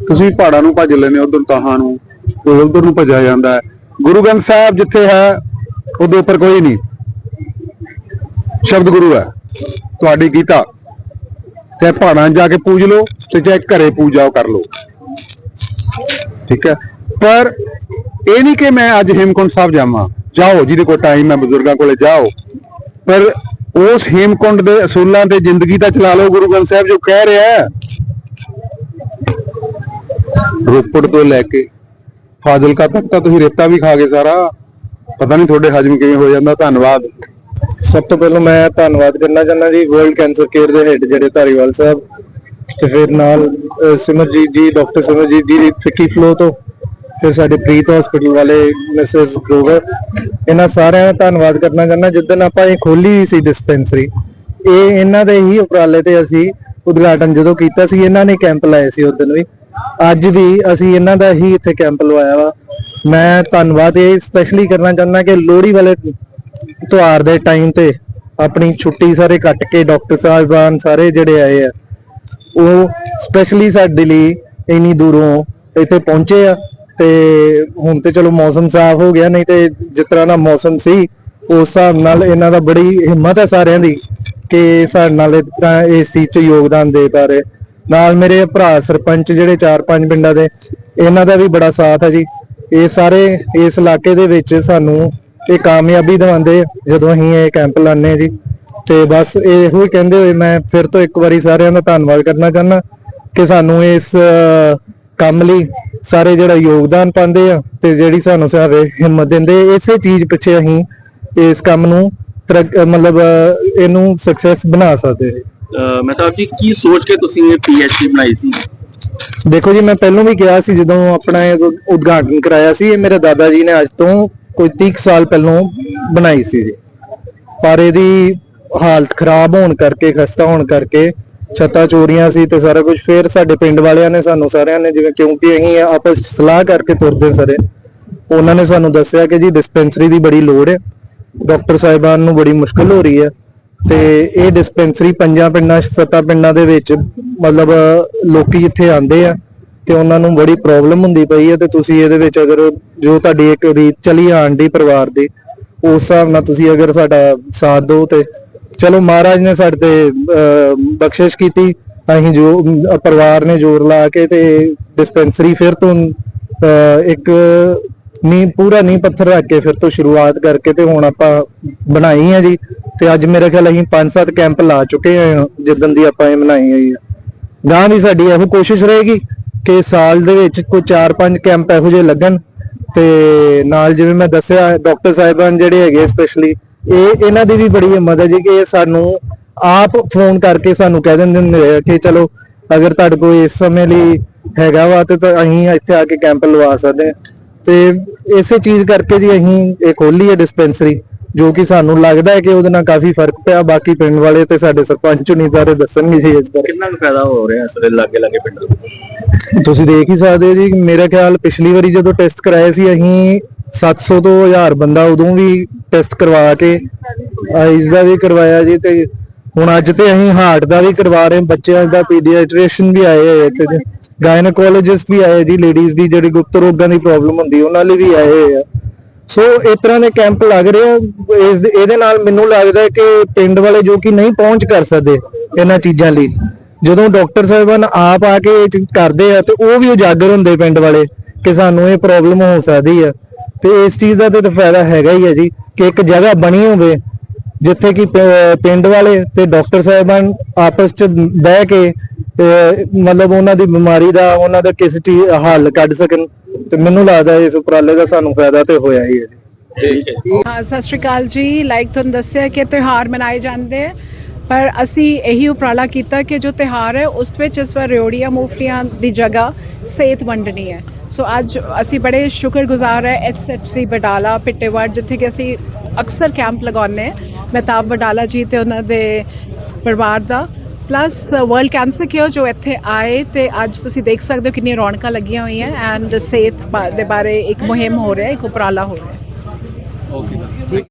ਤੁਸੀਂ ਪਹਾੜਾਂ ਨੂੰ ਭੱਜ ਲੈਨੇ ਉਧਰ ਤਾਹਾਂ ਨੂੰ, ਕੋਈ ਉਧਰ ਨੂੰ ਭੱਜਿਆ ਜਾਂਦਾ ਹੈ। ਗੁਰੂ ਗ੍ਰੰਥ ਸਾਹਿਬ ਜਿੱਥੇ ਹੈ, ਉਹਦੇ ਉੱਪਰ ਕੋਈ ਨਹੀਂ। ਸ਼ਬਦ ਗੁਰੂ ਹੈ। ਤੁਹਾਡੀ ਗੀਤਾ, ਚਾਹੇ ਪਹਾੜਾਂ 'ਚ ਜਾ ਕੇ ਪੂਜ ਲਓ ਤੇ ਚਾਹੇ ਘਰੇ ਪੂਜਾ ਕਰ ਲਓ। ਠੀਕ ਹੈ? ਪਰ ਇਹ ਨਹੀਂ ਕਿ ਮੈਂ ਅੱਜ ਹੇਮਕੁੰਟ ਸਾਹਿਬ ਜਾਵਾਂ। ਜਾਓ, ਜਿਹਦੇ ਕੋਲ ਟਾਈਮ ਹੈ, ਬਜ਼ੁਰਗਾਂ ਕੋਲੇ ਜਾਓ। ਪਰ ਉਸ ਹੇਮਕੁੰਡ ਦੇ ਅਸੂਲਾਂ ਤੇ ਜ਼ਿੰਦਗੀ ਤਾਂ ਚਲਾ ਲਓ ਗੁਰੂ ਗ੍ਰੰਥ ਸਾਹਿਬ ਜੋ ਕਹਿ ਰਿਹਾ ਹੈ। ਰੋਪੜ ਤੋਂ ਲੈ ਕੇ ਫਾਜ਼ਿਲਕਾ ਤੱਕ ਤਾਂ ਤੁਸੀਂ ਰੇਤਾ ਵੀ ਖਾ ਗਏ ਸਾਰਾ। ਪਤਾ ਨਹੀਂ ਤੁਹਾਡੇ ਹਜਮ ਕਿਵੇਂ ਹੋ ਜਾਂਦਾ, ਧੰਨਵਾਦ। ਸਭ ਤੋਂ ਪਹਿਲਾਂ ਮੈਂ ਧੰਨਵਾਦ ਕਰਨਾ ਚਾਹੁੰਦਾ ਜੀ ਵਰਲਡ ਕੈਂਸਰ ਕੇਅਰ ਦੇ ਹੈਡ ਜਿਹੜੇ ਧਾਰੀਵਾਲ ਸਾਹਿਬ ਤੇ ਫਿਰ ਨਾਲ ਸਿਮਰਜੀਤ ਜੀ, ਡਾਕਟਰ ਸਿਮਰਜੀਤ ਜੀ ਫਿੱਕੀ ਫਲੋ ਤੋਂ। ਫਿਰ ਸਾਡੇ ਪ੍ਰੀਤ ਹਸਪੀਟਲ ਵਾਲੇ ਮਿਸਿਸ ਗਰੋਵਰ, ਇਹਨਾਂ ਸਾਰਿਆਂ ਦਾ ਧੰਨਵਾਦ ਕਰਨਾ ਚਾਹੁੰਦਾ। ਜਿੱਦਣ ਆਪਾਂ ਇਹ ਖੋਲੀ ਸੀ ਡਿਸਪੈਂਸਰੀ ਇਹ ਇਹਨਾਂ ਦੇ ਹੀ ਉਪਰਾਲੇ ਤੇ ਅਸੀਂ ਉਦਘਾਟਨ ਜਦੋਂ ਕੀਤਾ ਸੀ, ਇਹਨਾਂ ਨੇ ਕੈਂਪ ਲਾਏ ਸੀ ਉਸ ਦਿਨ ਵੀ। ਅੱਜ ਵੀ ਅਸੀਂ ਇਹਨਾਂ ਦਾ ਹੀ ਇੱਥੇ ਕੈਂਪ ਲਵਾਇਆ ਵਾ। ਮੈਂ ਧੰਨਵਾਦ ਇਹ ਸਪੈਸ਼ਲੀ ਕਰਨਾ ਚਾਹੁੰਦਾ ਕਿ ਲੋਹੜੀ ਵਾਲੇ ਤਿਉਹਾਰ ਦੇ ਟਾਈਮ ਤੇ ਆਪਣੀ ਛੁੱਟੀ ਸਾਰੇ ਕੱਟ ਕੇ ਡਾਕਟਰ ਸਾਹਿਬਾਨ ਸਾਰੇ ਜਿਹੜੇ ਆਏ ਆ, ਉਹ ਸਪੈਸ਼ਲੀ ਸਾਡੇ ਲਈ ਇੰਨੀ ਦੂਰੋਂ ਇੱਥੇ ਪਹੁੰਚੇ ਆ। ਤੇ ਹੁਣ ਤੇ ਚਲੋ ਮੌਸਮ ਸਾਫ਼ ਹੋ ਗਿਆ, ਨਹੀਂ ਤੇ ਜਿਸ ਤਰ੍ਹਾਂ ਦਾ ਮੌਸਮ ਸੀ, ਉਸ ਹਿਸਾਬ ਨਾਲ ਇਹਨਾਂ ਦਾ ਬੜੀ ਹਿੰਮਤ ਹੈ ਸਾਰਿਆਂ ਦੀ ਕਿ ਸਾਡੇ ਨਾਲ ਇਸ ਇਸ ਚੀਜ਼ 'ਚ ਯੋਗਦਾਨ ਦੇ ਪਾ ਰਹੇ। ਨਾਲ ਮੇਰੇ ਭਰਾ ਸਰਪੰਚ ਜਿਹੜੇ 4-5 ਪਿੰਡਾਂ ਦੇ, ਇਹਨਾਂ ਦਾ ਵੀ ਬੜਾ ਸਾਥ ਹੈ ਜੀ। ਇਹ ਸਾਰੇ ਇਸ ਇਲਾਕੇ ਦੇ ਵਿੱਚ ਸਾਨੂੰ ਇਹ ਕਾਮਯਾਬੀ ਦਿਵਾਉਂਦੇ ਜਦੋਂ ਅਸੀਂ ਇਹ ਕੈਂਪ ਲਾਉਂਦੇ ਜੀ। ਤੇ ਬਸ ਇਹੋ ਹੀ ਕਹਿੰਦੇ ਹੋਏ ਮੈਂ ਫਿਰ ਤੋਂ ਇੱਕ ਵਾਰੀ ਸਾਰਿਆਂ ਦਾ ਧੰਨਵਾਦ ਕਰਨਾ ਚਾਹੁੰਦਾ ਕਿ ਸਾਨੂੰ ਇਸ ਕੰਮ ਲਈ ਸਾਰੇ ਜਿਹੜਾ ਯੋਗਦਾਨ ਪਾਉਂਦੇ ਆ ਤੇ ਜਿਹੜੀ ਸਾਨੂੰ ਸਾਰੇ ਹਿੰਮਤ ਦਿੰਦੇ ਇਸੇ ਚੀਜ਼ ਪਿੱਛੇ ਅਸੀਂ ਇਸ ਕੰਮ ਨੂੰ ਮਤਲਬ ਇਹਨੂੰ ਸਕਸੈਸ ਬਣਾ ਸਕਦੇ ਮਹਿਤਾਬ ਜੀ ਕੀ ਸੋਚ ਕੇ ਤੁਸੀਂ ਇਹ ਪੀਐਚਡੀ ਬਣਾਈ ਸੀ? ਦੇਖੋ ਜੀ ਮੈਂ ਪਹਿਲਾਂ ਵੀ ਕਿਹਾ ਸੀ ਜਦੋਂ ਆਪਣਾ ਉਦਘਾਟਨ ਕਰਾਇਆ ਸੀ ਇਹ ਮੇਰੇ ਦਾਦਾ ਜੀ ਨੇ ਅੱਜ ਤੋਂ ਕੋਈ 30 ਕੁ ਸਾਲ ਪਹਿਲਾਂ ਬਣਾਈ ਸੀ ਜੀ। ਪਰ ਇਹਦੀ ਹਾਲਤ ਖਰਾਬ ਹੋਣ ਕਰਕੇ ਖਸਤਾ ਹੋਣ ਕਰਕੇ ਛੱਤਾਂ ਚੋਰੀਆਂ ਸੀ ਤੇ ਸਾਰਾ ਕੁਝ ਫੇਰ ਸਾਡੇ ਪਿੰਡ ਵਾਲਿਆਂ ਨੇ ਸਾਨੂੰ ਸਾਰਿਆਂ ਨੇ ਜਿਵੇਂ ਕਿਉਂਕਿ ਅਸੀਂ ਆਪਸ 'ਚ ਸਲਾਹ ਕਰਕੇ ਤੁਰਦੇ ਸਾਰੇ। ਉਹਨਾਂ ਨੇ ਸਾਨੂੰ ਦੱਸਿਆ ਕਿ ਜੀ ਡਿਸਪੈਂਸਰੀ ਦੀ ਬੜੀ ਲੋੜ ਹੈ। ਡਾਕਟਰ ਸਾਹਿਬਾਨ ਨੂੰ ਬੜੀ ਮੁਸ਼ਕਲ ਹੋ ਰਹੀ ਹੈ। ਤੇ ਇਹ ਡਿਸਪੈਂਸਰੀ ਪੰਜਾਂ ਪਿੰਡਾਂ, ਸੱਤਾਂ ਪਿੰਡਾਂ ਦੇ ਵਿੱਚ ਮਤਲਬ ਲੋਕੀ ਇੱਥੇ ਆਉਂਦੇ ਆ ਤੇ ਉਹਨਾਂ ਨੂੰ ਬੜੀ ਪ੍ਰੋਬਲਮ ਹੁੰਦੀ ਪਈ ਹੈ ਤੇ ਤੁਸੀਂ ਇਹਦੇ ਵਿੱਚ ਅਗਰ ਜੋ ਤੁਹਾਡੀ ਇੱਕ ਰੀਤ ਚਲੀ ਆਣ ਦੀ ਪਰਿਵਾਰ ਦੀ, ਉਸ ਹਿਸਾਬ ਨਾਲ ਤੁਸੀਂ ਅਗਰ ਸਾਡਾ ਸਾਥ ਦਿਓ ਤੇ ਚਲੋ ਮਹਾਰਾਜ ਨੇ ਸਾਡੇ ਤੇ ਅਹ, ਬਖਸ਼ਿਸ਼ ਕੀਤੀ। ਅਸੀਂ ਜੋ ਪਰਿਵਾਰ ਨੇ ਜ਼ੋਰ ਲਾ ਕੇ ਤੇ ਡਿਸਪੈਂਸਰੀ ਫਿਰ ਤੋਂ ਅਹ, ਇੱਕ ਨੀ ਪੂਰਾ ਨੀ ਪੱਥਰ ਰੱਖ ਕੇ ਫਿਰ ਤੋਂ ਸ਼ੁਰੂਆਤ ਕਰਕੇ ਤੇ ਹੁਣ ਆਪਾਂ ਬਣਾਈ ਹੈ ਜੀ। ਤੇ ਅੱਜ ਮੇਰੇ ਖਿਆਲ ਅਸੀਂ 5-7 ਕੈਂਪ ਲਾ ਚੁੱਕੇ ਹਾਂ ਜਿੱਦਨ ਦੀ ਆਪਾਂ ਇਹ ਬਣਾਈ ਹੋਈ ਹੈ ਗਾਂ ਵੀ ਸਾਡੀ ਇਹੋ ਕੋਸ਼ਿਸ਼ ਰਹੇਗੀ ਕਿ ਸਾਲ ਦੇ ਵਿੱਚ ਕੋਈ 4-5 ਕੈਂਪ ਇਹੋ ਜਿਹੇ ਲੱਗਣ। ਤੇ ਨਾਲ ਜਿਵੇਂ ਮੈਂ ਦੱਸਿਆ ਡਾਕਟਰ ਸਾਹਿਬਾਨ ਜਿਹੜੇ ਹੈਗੇ ਸਪੈਸ਼ਲੀ ਇਹ ਇਹਨਾਂ ਦੀ ਵੀ ਬੜੀ ਹਿੰਮਤ ਹੈ ਜੀ ਕਿ ਇਹ ਸਾਨੂੰ ਆਪ ਫੋਨ ਕਰਕੇ ਸਾਨੂੰ ਕਹਿ ਦਿੰਦੇ ਹੁੰਦੇ ਆ ਕਿ ਚਲੋ ਅਗਰ ਤੁਹਾਡੇ ਕੋਲ ਇਸ ਸਮੇਂ ਲਈ ਹੈਗਾ ਵਾ ਤੇ ਤਾਂ ਅਸੀਂ ਇੱਥੇ ਆ ਕੇ ਕੈਂਪ ਲਵਾ ਸਕਦੇ ਤੇ ਇਸੇ ਚੀਜ਼ ਕਰਕੇ ਜੀ ਅਸੀਂ ਇਹ ਖੋਲੀ ਹੈ ਡਿਸਪੈਂਸਰੀ ਜੋ ਕਿ ਸਾਨੂੰ ਲੱਗਦਾ ਹੈ ਕਿ ਉਹਦੇ ਨਾਲ ਕਾਫੀ ਫ਼ਰਕ ਪਿਆ। ਬਾਕੀ ਪਿੰਡ ਵਾਲੇ ਤੇ ਸਾਡੇ ਸਰਪੰਚ ਨਹੀਂ ਸਾਰੇ ਦੱਸਣਗੇ ਜੀ ਇਸ ਬਾਰੇ। ਕਿੰਨਾ ਫਾਇਦਾ ਹੋ ਰਿਹਾ ਇਸ ਦੇ ਲਾਗੇ ਲਾਗੇ ਪਿੰਡਾਂ ਨੂੰ? ਤੁਸੀਂ ਦੇਖ ਹੀ ਸਕਦੇ ਹੋ ਜੀ ਮੇਰਾ ਖਿਆਲ ਪਿਛਲੀ ਵਾਰੀ ਜਦੋਂ ਟੈਸਟ ਕਰਾਏ ਸੀ ਅਸੀਂ 700 ਤੋਂ 1000 ਬੰਦਾ ਉਦੋਂ ਵੀ ਟੈਸਟ ਕਰਵਾ ਕੇ ਆਈਜ਼ ਦਾ ਵੀ ਕਰਵਾਇਆ ਜੀ ਤੇ ਹੁਣ ਅੱਜ ਤੇ ਅਸੀਂ ਹਾਰਟ ਦਾ ਵੀ ਕਰਵਾ ਰਹੇ ਬੱਚਿਆਂ ਦਾ ਪੀਡੀਆਟ੍ਰੀਸ਼ੀਅਨ ਵੀ ਆਏ ਹੋਏ ਇੱਥੇ ਜੀ ਗਾਇਨੋਕੋਲੋਜਿਸਟ ਵੀ ਆਏ ਜੀ ਲੇਡੀਜ਼ ਦੀ ਜਿਹੜੀ ਗੁਪਤ ਰੋਗਾਂ ਦੀ ਪ੍ਰੋਬਲਮ ਹੁੰਦੀ, ਉਹਨਾਂ ਲਈ ਵੀ ਆਏ ਹੋਏ ਆ। ਸੋ ਇਸ ਤਰ੍ਹਾਂ ਦੇ ਕੈਂਪ ਲੱਗ ਰਹੇ ਆ, ਇਸ ਇਹਦੇ ਨਾਲ ਮੈਨੂੰ ਲੱਗਦਾ ਕਿ ਪਿੰਡ ਵਾਲੇ ਜੋ ਕਿ ਨਹੀਂ ਪਹੁੰਚ ਕਰ ਸਕਦੇ ਇਹਨਾਂ ਚੀਜ਼ਾਂ ਲਈ। ਜਦੋਂ ਡਾਕਟਰ ਸਾਹਿਬਾਨ ਆਪ ਆ ਕੇ ਕਰਦੇ ਆ, ਤੇ ਉਹ ਵੀ ਉਜਾਗਰ ਹੁੰਦੇ ਪਿੰਡ ਵਾਲੇ ਕਿ ਸਾਨੂੰ ਇਹ ਪ੍ਰੋਬਲਮ ਹੋ ਸਕਦੀ ਆ। ਤੇ ਇਸ ਚੀਜ਼ ਦਾ ਤੇ ਫਾਇਦਾ ਹੈਗਾ ਹੀ ਹੈ ਜੀ। ਕਿ ਇੱਕ ਜਗ੍ਹਾ ਬਣੀ ਹੋਵੇ ਜਿੱਥੇ ਕਿ ਪਿੰਡ ਵਾਲੇ ਤੇ ਡਾਕਟਰ ਸਾਹਿਬਾਨ ਆਪਸ ਚ ਬਹਿ ਕੇ ਮਤਲਬ ਉਹਨਾਂ ਦੀ ਬਿਮਾਰੀ ਦਾ ਉਹਨਾਂ ਦਾ ਕਿਸ ਚੀਜ਼ ਹੱਲ ਕੱਢ ਸਕਣ। ਤੇ ਮੈਨੂੰ ਲੱਗਦਾ ਇਸ ਉਪਰਾਲੇ ਦਾ ਸਾਨੂੰ ਫਾਇਦਾ ਤੇ ਹੋਇਆ ਹੀ ਹੈ ਜੀ। ਹਾਂ। ਸਤਿ ਸ਼੍ਰੀ ਅਕਾਲ ਜੀ। ਲਾਈਕ ਤੁਹਾਨੂੰ ਦੱਸਿਆ ਕਿ ਤਿਉਹਾਰ ਮਨਾਏ ਜਾਂਦੇ ਆ। ਪਰ ਅਸੀਂ ਇਹੀ ਉਪਰਾਲਾ ਕੀਤਾ ਕਿ ਜੋ ਤਿਉਹਾਰ ਹੈ ਉਸ ਵਿੱਚ ਇਸ ਵਾਰ ਰਿਓੜੀਆਂ ਮੂਫਲੀਆਂ ਦੀ ਜਗ੍ਹਾ ਸੇਤ ਵੰਡਣੀ ਹੈ। ਸੋ ਅੱਜ ਅਸੀਂ ਬੜੇ ਸ਼ੁਕਰਗੁਜ਼ਾਰ ਹੈ ਐਸਐਚਸੀ ਬਡਾਲਾ ਪਿੱਟੇਵਾੜ, ਜਿੱਥੇ ਕਿ ਅਸੀਂ ਅਕਸਰ ਕੈਂਪ ਲਗਾਉਂਦੇ ਹਾਂ। ਮਹਿਤਾਬ ਬਡਾਲਾ ਜੀ ਤੇ ਉਹਨਾਂ ਦੇ ਪਰਿਵਾਰ ਦਾ। ਪਲੱਸ ਵਰਲਡ ਕੈਂਸਰ ਕੇਅਰ ਜੋ ਇੱਥੇ ਆਏ ਤੇ ਅੱਜ ਤੁਸੀਂ ਦੇਖ ਸਕਦੇ ਹੋ ਕਿੰਨੀਆਂ ਰੌਣਕਾਂ ਲੱਗੀਆਂ ਹੋਈਆਂ ਐਂਡ ਸਿਹਤ ਬਾ- ਦੇ ਬਾਰੇ ਇੱਕ ਮੁਹਿੰਮ ਹੋ ਰਿਹਾ, ਇੱਕ ਉਪਰਾਲਾ ਹੋ ਰਿਹਾ। ਓਕੇ